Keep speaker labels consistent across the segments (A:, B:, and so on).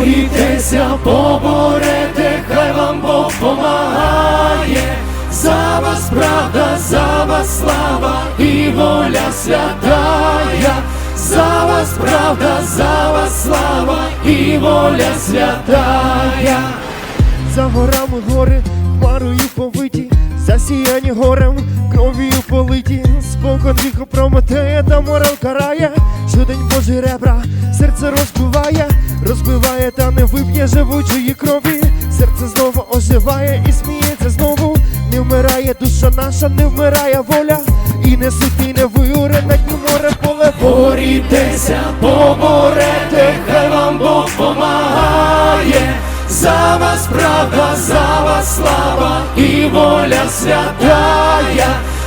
A: Борітеся, поборете, хай вам Бог помагає. За вас правда, за вас слава і воля святая. За вас правда, за вас слава і воля святая.
B: За горами гори, хмарою повиті, засіяні горем, кров'ю политі, спокон віку прометеє та морал карає, щодень Божі ребра, серце розбиває, розбиває та не вип'є живучої крові, серце знову оживає і сміється знову, не вмирає душа наша, не вмирає воля, і не ситий, не виуре на дні море поле.
A: Борітеся, поборете, хай вам Бог помагає. За вас правда, за вас слава і воля святая.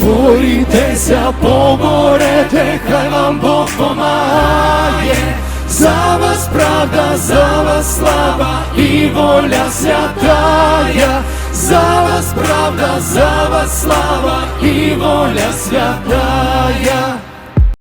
A: Борітеся, поборете, хай вам Бог помагає. За вас правда, за вас слава і воля святая. За вас правда, за вас слава і воля святая.